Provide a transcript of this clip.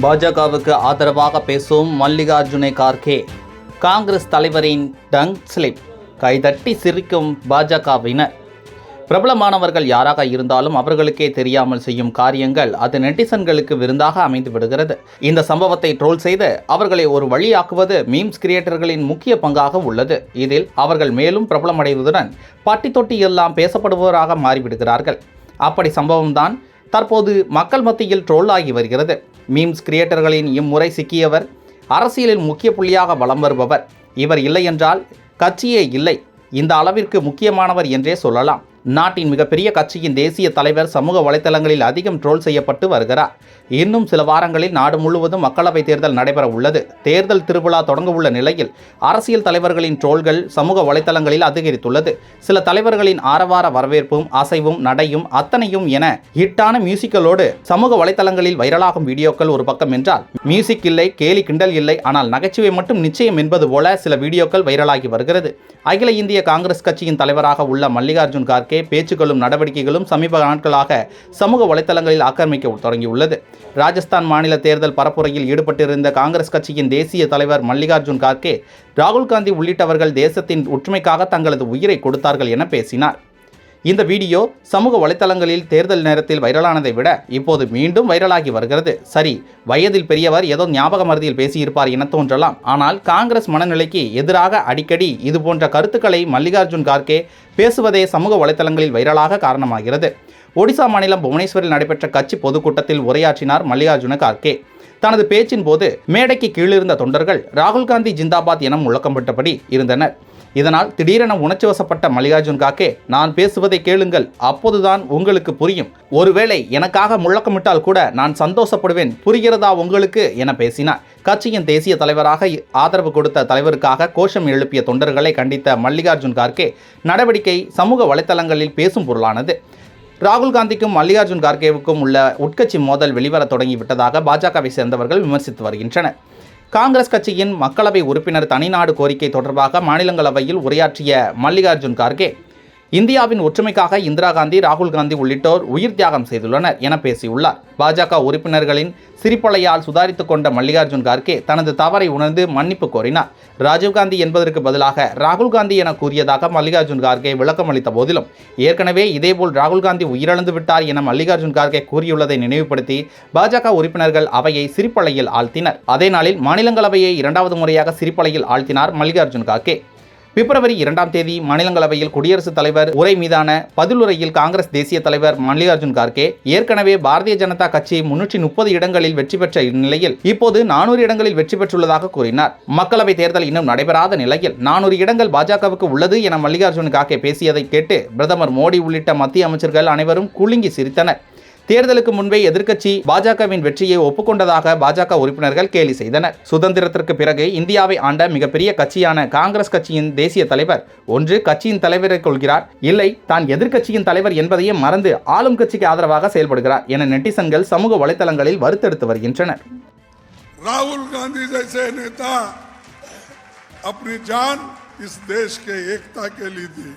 பாஜகவுக்கு ஆதரவாக பேசும் மல்லிகார்ஜுனை கார்கே. காங்கிரஸ் தலைவரின் டங் ஸ்லிப். கைதட்டி சிரிக்கும் பாஜகவினர். பிரபலமானவர்கள் யாராக இருந்தாலும் அவர்களுக்கே தெரியாமல் செய்யும் காரியங்கள் அது நெட்டிசன்களுக்கு விருந்தாக அமைந்து விடுகிறது. இந்த சம்பவத்தை ட்ரோல் செய்து அவர்களை ஒரு வழியாக்குவது மீம்ஸ் கிரியேட்டர்களின் முக்கிய பங்காக உள்ளது. இதில் அவர்கள் மேலும் பிரபலமடைவதுடன் பட்டி தொட்டி எல்லாம் பேசப்படுபவராக மாறிவிடுகிறார்கள். அப்படி சம்பவம்தான் தற்போது மக்கள் மத்தியில் ட்ரோல் ஆகி வருகிறது. மீம்ஸ் கிரியேட்டர்களின் இம்முறை சிக்கியவர் அரசியலில் முக்கிய புள்ளியாக வலம் வருபவர். இவர் இல்லை என்றால் கட்சியே இல்லை. இந்த அளவிற்கு முக்கியமானவர் என்றே சொல்லலாம். நாட்டின் மிகப்பெரிய கட்சியின் தேசிய தலைவர் சமூக வலைத்தளங்களில் அதிகம் ட்ரோல் செய்யப்பட்டு வருகிறார். இன்னும் சில வாரங்களில் நாடு முழுவதும் மக்களவைத் தேர்தல் நடைபெற உள்ளது. தேர்தல் திருவிழா தொடங்க உள்ள நிலையில் அரசியல் தலைவர்களின் ட்ரோல்கள் சமூக வலைத்தளங்களில் அதிகரித்துள்ளது. சில தலைவர்களின் ஆரவார வரவேற்பும் அசைவும் நடையும் அத்தனையும் என ஹிட்டான மியூசிக்கலோடு சமூக வலைத்தளங்களில் வைரலாகும் வீடியோக்கள் ஒரு பக்கம் என்றால் மியூசிக் இல்லை கேலி கிண்டல் இல்லை ஆனால் நகைச்சுவை மட்டும் நிச்சயம் என்பது போல சில வீடியோக்கள் வைரலாகி வருகிறது. அகில இந்திய காங்கிரஸ் கட்சியின் தலைவராக உள்ள மல்லிகார்ஜுன் கார்கே பேச்சுக்களும் நடவடிக்கைகளும் சமீப நாட்களாக சமூக வலைதளங்களில் ஆக்கிரமிக்க தொடங்கியுள்ளது. ராஜஸ்தான் மாநில தேர்தல் பரப்புரையில் ஈடுபட்டிருந்த காங்கிரஸ் கட்சியின் தேசிய தலைவர் மல்லிகார்ஜுன் கார்கே ராகுல் காந்தி உள்ளிட்டவர்கள் தேசத்தின் ஒற்றுமைக்காக தங்களது உயிரை கொடுத்தார்கள் என பேசினார். இந்த வீடியோ சமூக வலைத்தளங்களில் தேர்தல் நேரத்தில் வைரலானதை விட இப்போது மீண்டும் வைரலாகி வருகிறது. சரி வயதில் பெரியவர் ஏதோ ஞாபக மருதியில் பேசியிருப்பார் என தோன்றலாம். ஆனால் காங்கிரஸ் மனநிலைக்கு எதிராக அடிக்கடி இது போன்ற கருத்துக்களை மல்லிகார்ஜுன் கார்கே பேசுவதே சமூக வலைத்தளங்களில் வைரலாக காரணமாகிறது. ஒடிசா மாநிலம் புவனேஸ்வரில் நடைபெற்ற கட்சி பொதுக்கூட்டத்தில் உரையாற்றினார் மல்லிகார்ஜுன கார்கே. தனது பேச்சின் போது மேடைக்கு கீழிருந்த தொண்டர்கள் ராகுல் காந்தி ஜிந்தாபாத் என முழக்கமிட்டபடி இருந்தனர். இதனால் திடீரென உணர்ச்சி வசப்பட்ட மல்லிகார்ஜுன் காக்கே நான் பேசுவதை கேளுங்கள் அப்போதுதான் உங்களுக்கு புரியும். ஒருவேளை எனக்காக முழக்கமிட்டால் கூட நான் சந்தோஷப்படுவேன் புரிகிறதா உங்களுக்கு? என பேசினார். கட்சியின் தேசிய தலைவராக ஆதரவு கொடுத்த தலைவருக்காக கோஷம் எழுப்பிய தொண்டர்களை கண்டித்த மல்லிகார்ஜுன் கார்கே நடவடிக்கை சமூக வலைத்தளங்களில் பேசும் பொருளானது. ராகுல் காந்திக்கும் மல்லிகார்ஜுன் கார்கேவுக்கும் உள்ள உட்கட்சி மோதல் வெளிவர தொடங்கிவிட்டதாக பாஜகவை சேர்ந்தவர்கள் விமர்சித்து வருகின்றனர். காங்கிரஸ் கட்சியின் மக்களவை உறுப்பினர் தனிநாடு கோரிக்கை தொடர்பாக மாநிலங்களவையில் உரையாற்றிய மல்லிகார்ஜுன் கார்கே இந்தியாவின் ஒற்றுமைக்காக இந்திரா காந்தி ராகுல் காந்தி உள்ளிட்டோர் உயிர் தியாகம் செய்துள்ளனர் என பேசியுள்ளார். பாஜக உறுப்பினர்களின் சிரிப்பலையால் சுதாரித்துக் கொண்ட மல்லிகார்ஜுன் கார்கே தனது தவறை உணர்ந்து மன்னிப்பு கோரினார். ராஜீவ்காந்தி என்பதற்கு பதிலாக ராகுல் காந்தி என கூறியதாக மல்லிகார்ஜுன் கார்கே விளக்கம் அளித்த போதிலும் ஏற்கனவே இதேபோல் ராகுல் காந்தி உயிரிழந்து விட்டார் என மல்லிகார்ஜுன் கார்கே கூறியுள்ளதை நினைவுபடுத்தி பாஜக உறுப்பினர்கள் அவையை சிரிப்பலையில் ஆழ்த்தினர். அதே நாளில் மாநிலங்களவையை இரண்டாவது முறையாக சிரிப்பலையில் ஆழ்த்தினார் மல்லிகார்ஜுன் கார்கே. பிப்ரவரி இரண்டாம் தேதி மாநிலங்களவையில் குடியரசுத் தலைவர் உரை மீதான பதிலுரையில் காங்கிரஸ் தேசிய தலைவர் மல்லிகார்ஜுன் கார்கே ஏற்கனவே பாரதிய ஜனதா கட்சி முன்னூற்றி முப்பது இடங்களில் வெற்றி பெற்ற இந்நிலையில் இப்போது நானூறு இடங்களில் வெற்றி பெற்றுள்ளதாக கூறினார். மக்களவை தேர்தல் இன்னும் நடைபெறாத நிலையில் நானூறு இடங்கள் பாஜகவுக்கு உள்ளது என மல்லிகார்ஜுன் கார்கே பேசியதை கேட்டு பிரதமர் மோடி உள்ளிட்ட மத்திய அமைச்சர்கள் அனைவரும் குலுங்கி சிரித்தனர். தேர்தலுக்கு முன்பே எதிர்க்கட்சி பாஜகவின் வெற்றியை ஒப்புக்கொண்டதாக பாஜக உறுப்பினர்கள் கேலி செய்தனர் சுதந்திரத்திற்கு பிறகு இந்தியாவை ஆண்ட மிகப்பெரிய கட்சியான காங்கிரஸ் கட்சியின் தேசிய தலைவர் ஒன்று கட்சியின் தலைவரை கொள்கிறார் இல்லை தான் எதிர்க்கட்சியின் தலைவர் என்பதையே மறந்து ஆளும் கட்சிக்கு ஆதரவாக செயல்படுகிறார் என நெட்டிசன்கள் சமூக வலைதளங்களில் வருத்தெடுத்து வருகின்றனர் राहुल गांधी जैसे नेता अपनी जान इस देश के एकता के लिए दी